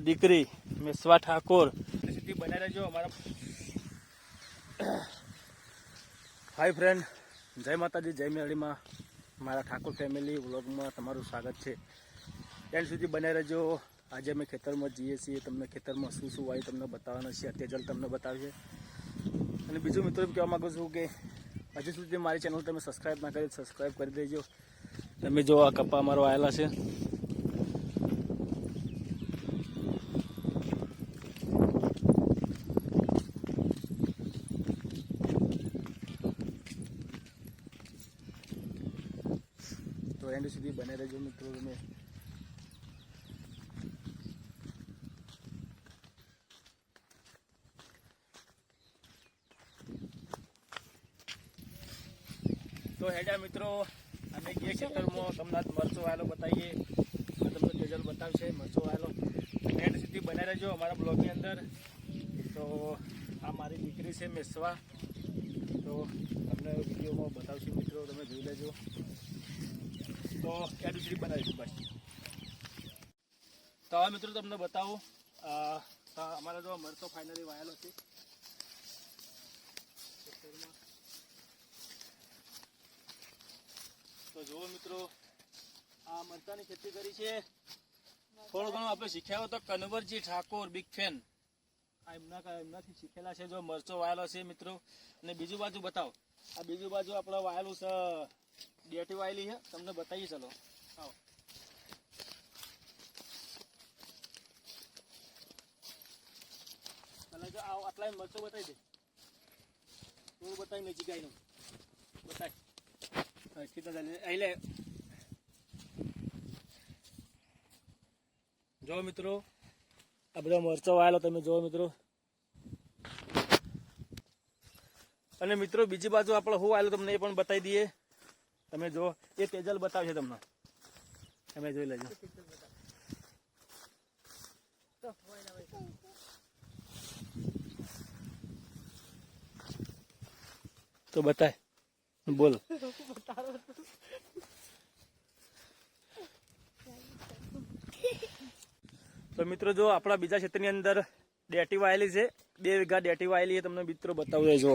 દીકરી, મેસવા ઠાકોર. સુધી બનાવી રહેજો અમારા હાય ફ્રેન્ડ જય માતાજી, જય મેળીમાં મારા ઠાકોર ફેમિલી વ્લોગમાં તમારું સ્વાગત છે. ત્યાં સુધી બનાવી રહેજો આજે અમે ખેતરમાં જઈએ છીએ. તમને ખેતરમાં શું શું વાયુ તમને બતાવવાના છે. અત્યારે તમને બતાવશે. અને બીજું મિત્રો એમ કહેવા માગું છું કે હજુ સુધી મારી ચેનલ તમે સબસ્ક્રાઈબ ના કરી સબસ્ક્રાઈબ કરી દેજો. તમે જો આ કપ્પા અમારો આવેલા છે. તો એન્ડ સુધી બને રહેજો મિત્રો તમે. તો હેડા મિત્રો, અમે ગયા ખેતરમાં તમને મરચો આવેલો બતાવીએ. તમને તેજલ બતાવશે, મરચો આવેલો એન્ડ સુધી બને રહેજો અમારા બ્લોગની અંદર. તો આ મારી દીકરી છે મેસવા. તો તમને વિડીયોમાં બતાવશું મિત્રો, તમે જોઈ લેજો. તો સુધી બનાવીશું, બસ. તો મિત્રો તમને બતાવું અમારા જો મરચો ફાઇનલી વાયેલો છે. તો જુઓ મિત્રો, આ મરચાની ખેતી કરી છે. થોડું ઘણું આપણે શીખ્યા હોય તો કનવરજી ઠાકોર બિગ ફેન આ એમના એમનાથી શીખેલા છે, જો મરચો વાયેલો છે મિત્રો. અને બીજું બાજુ બતાવો. આ બીજું બાજુ આપણે વાયેલું છે, ડેટી વાયેલી છે. તમને બતાવીએ, ચલો. આવો. પહેલા જો આવો, આટલા મરચો બતાવી દે. થોડું બતાવી નજીક આવીને બતાવી કીધા એટલે જો મિત્રો આ બધો મરચો વાયેલો તમે જુઓ મિત્રો. અને મિત્રો, બીજી બાજુ આપણે હું આવેલો તમને એ પણ બતાવી દઈએ. તમે જો એ તેજલ બતાવશે તમને. તમે જોઈ લેજો. તો બતાય, બોલ. તો મિત્રો જો આપણા બીજા ક્ષેત્રની અંદર ડેટી વાયેલી છે, બે વીઘા ડેટી વાયેલી છે, તમને મિત્રો બતાવું જો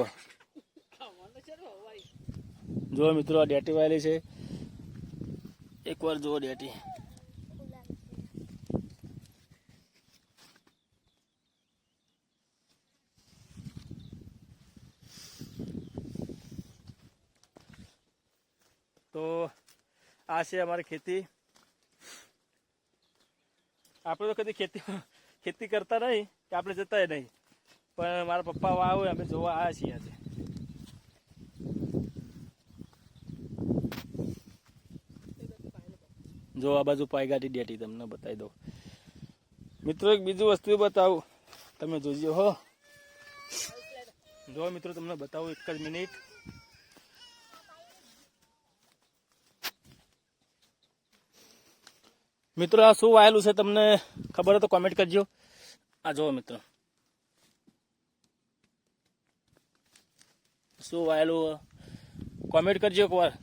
જો મિત્રો, આ ડેટી વાયેલી છે. એકવાર જુઓ ડેટી. તો આ છે અમારી ખેતી. આપણે તો કદી ખેતી ખેતી કરતા નહીં કે આપણે જતા નહીં. પણ મારા પપ્પા આવે અમે જોવા આવ્યા છીએ આજે. જો આ બાજુ પાયગાડી ડેટી તમને બતાવી દઉં. મિત્રો, એક બીજું વસ્તુ બતાવું. તમે જોજો હો. જો મિત્રો, તમને બતાવું એક જ મિનિટ. મિત્રો, આ શું વાયેલું છે તમને ખબર હોય તો કોમેન્ટ કરજો. આ જુઓ મિત્રો. શું વાયેલું? કોમેન્ટ કરજો એકવાર.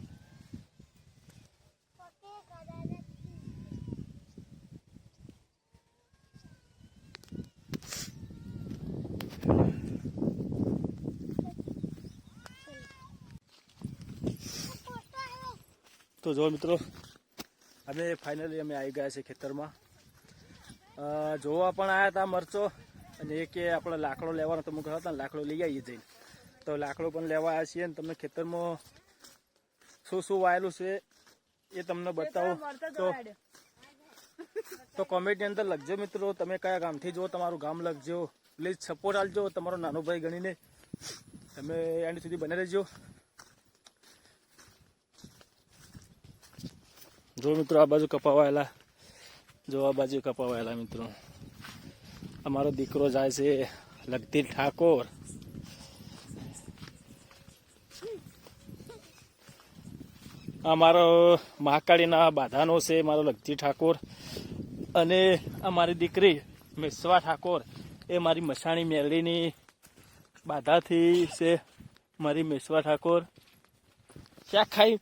તો જો મિત્રો અમે ફાઇનલી અમે આવી ગયા છીએ ખેતરમાં. જોવા પણ આવ્યા હતા મરચો અને એક કે આપણે લાકડો લેવાનો તો મૂકવા હતા લાકડો લઈ આવીએ જઈને. તો લાકડો પણ લેવા આવ્યા છીએ અને તમને ખેતરમાં શું શું વાયેલું છે એ તમને બતાવું. તો તો કોમેન્ટની અંદર લખજો મિત્રો તમે કયા ગામથી જો તમારું ગામ લખજો. પ્લીઝ સપોર્ટ આપજો તમારો નાનો ભાઈ ગણીને. તમે એન્ડ સુધી બને રહેજો. જો મિત્રો, આ બાજુ કપાવાયેલા. જો આ બાજુ કપાવાયેલા મિત્રો. અમારો દીકરો જાય છે લગતી ઠાકોર. અમારો મહાકાળીના બાધાનો છે, મારો લગતી ઠાકોર. અને અમારી દીકરી મેસવા ઠાકોર, એ મારી મસાણી મેરડીની બાધાથી છે, મારી મેસવા ઠાકોર. ક્યાં ખાઈ?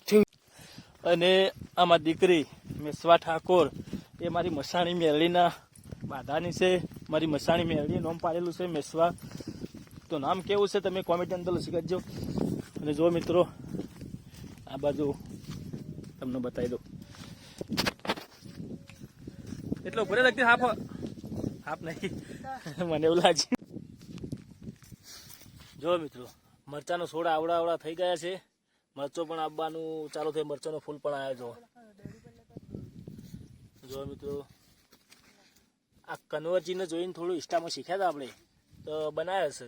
અને આમાં દીકરી મેસવા ઠાકોર, એ મારી મસાણી મેળીના બાધાની છે. મારી મસાણી મેળવી નામ પાડેલું છે મેસવા. તો નામ કેવું છે તમે કોમેન્ટ અંદર લસી કરજો અને જો મિત્રો, આ બાજુ તમને બતાવી દઉં. એટલો ભરે લગતી હાફ? હાફ નહીં. મને એવું લાગે. જો મિત્રો, મરચાનો છોડ આવડા આવડા થઈ ગયા છે. મરચો પણ આવવાનું ચાલુ થયું, મરચોનો ફૂલ પણ આવ્યો જો. જો મિત્રો, આ કન્વરજીને જોઈને થોડું ઇન્સ્ટામાં શીખ્યા હતા આપણે. તો બનાવ્યા છે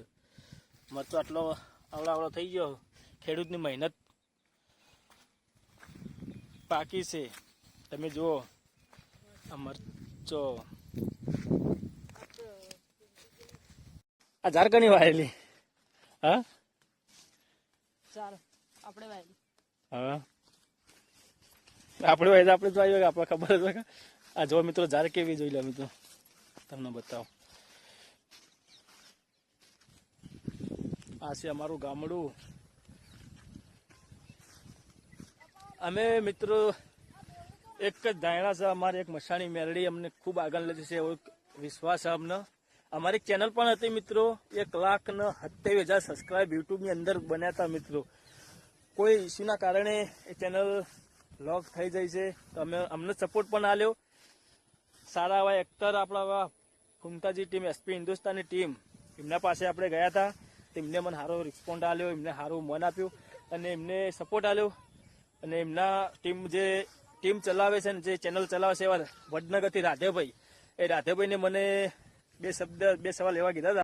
મરચો આટલો આવડો આવડો થઈ ગયો. ખેડૂતની મહેનત પાકી છે. તમે જુઓ, આ મરચો. આ ઝારકણી વાળેલી હા? ચાલો આપણે વાયલી હા આપણે તો આપણે આપણે ખબર છે આ જો મિત્રો, જ્યારે કેવી જોઈ લે મિત્રો. તમને બતાવો. આ છે અમારું ગામડું. અમે મિત્રો, એક જ ધાયણા છે, અમારી એક મસાણી મેરડી અમને ખૂબ આગળ લીધી છે એવો વિશ્વાસ અમને. અમારી ચેનલ પણ હતી મિત્રો, એક લાખ ને સત્યાવીસ હજાર સબસ્ક્રાઈબ યુટ્યુબની અંદર બન્યા હતા મિત્રો. કોઈ ઇસ્યુના કારણે એ ચેનલ લોક થઈ જાય છે, તો અમે અમને સપોર્ટ પણ આલ્યો સારા એવા એક્ટર આપણા એવા ફુમતાજી ટીમ એસપી હિન્દુસ્તાની ટીમ એમના પાસે આપણે ગયા હતા. તેમને મને સારો રિસ્પોન્ડ આલ્યો એમને સારું મન આપ્યું અને એમને સપોર્ટ આલ્યો અને એમના ટીમ જે ટીમ ચલાવે છે ને, જે ચેનલ ચલાવે છે એવા વડનગરથી રાધેભાઈ. એ રાધેભાઈને મને બે શબ્દ, બે સવાલ એવા કીધા હતા.